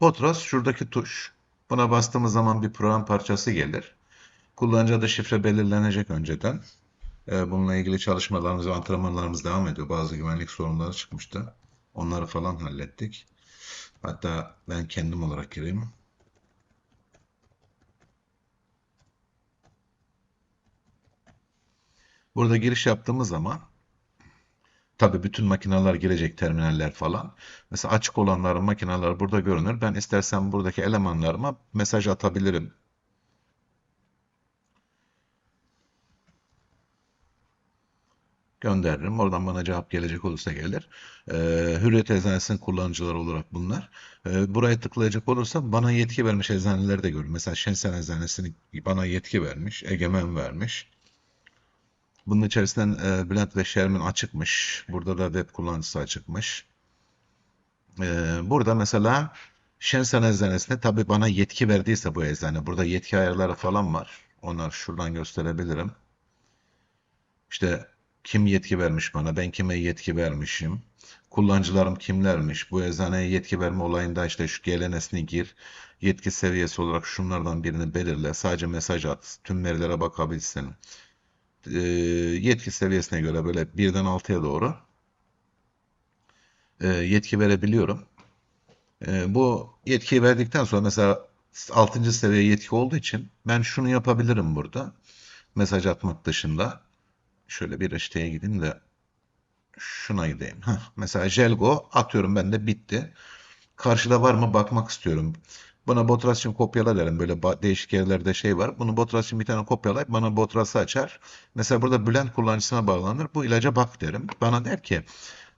Botras şuradaki tuş. Buna bastığımız zaman bir program parçası gelir. Kullanıcı adı şifre belirlenecek önceden. Ee, Bununla ilgili çalışmalarımız ve antrenmanlarımız devam ediyor. Bazı güvenlik sorunları çıkmıştı. Onları falan hallettik. Hatta ben kendim olarak gireyim. Burada giriş yaptığımız zaman tabii bütün makineler girecek terminaller falan. Mesela açık olanların makineler burada görünür. Ben istersen buradaki elemanlarıma mesaj atabilirim. gönderirim. Oradan bana cevap gelecek olursa gelir. Ee, Hürriyet Eczanesi'nin kullanıcıları olarak bunlar. Ee, buraya tıklayacak olursam bana yetki vermiş eczaneleri de görür. Mesela Şensen Eczanesi'ni bana yetki vermiş, Egemen vermiş. Bunun içerisinden e, Bülent ve Şermin açıkmış. Burada da web kullanıcısı açıkmış. Ee, burada mesela Şensen Eczanesi'ne tabii bana yetki verdiyse bu eczane. Burada yetki ayarları falan var. Onları şuradan gösterebilirim. İşte kim yetki vermiş bana, ben kime yetki vermişim, kullanıcılarım kimlermiş, bu eczaneye yetki verme olayında işte şu GLNS'ini gir, yetki seviyesi olarak şunlardan birini belirle, sadece mesaj at, tüm verilere bakabilsin. Ee, yetki seviyesine göre böyle birden 6'ya doğru e, yetki verebiliyorum. E, bu yetkiyi verdikten sonra mesela 6. seviye yetki olduğu için ben şunu yapabilirim burada. Mesaj atmak dışında. Şöyle bir siteye gideyim de şuna gideyim. Heh, mesela Jelgo atıyorum ben de bitti. Karşıda var mı bakmak istiyorum. Buna Botras için kopyala derim. Böyle değişik yerlerde şey var. Bunu Botras için bir tane kopyalayıp bana Botras'ı açar. Mesela burada Bülent kullanıcısına bağlanır. Bu ilaca bak derim. Bana der ki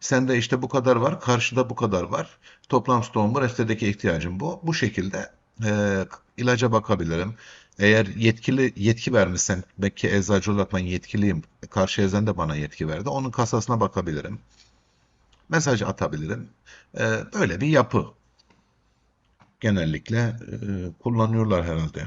sende işte bu kadar var. Karşıda bu kadar var. Toplam stoğum bu. Restedeki ihtiyacım bu. Bu şekilde e, ilaca bakabilirim. Eğer yetkili yetki vermişsen belki eczacı olarak ben yetkiliyim. Karşı eczan da bana yetki verdi. Onun kasasına bakabilirim. Mesaj atabilirim. E, böyle bir yapı genellikle e, kullanıyorlar herhalde.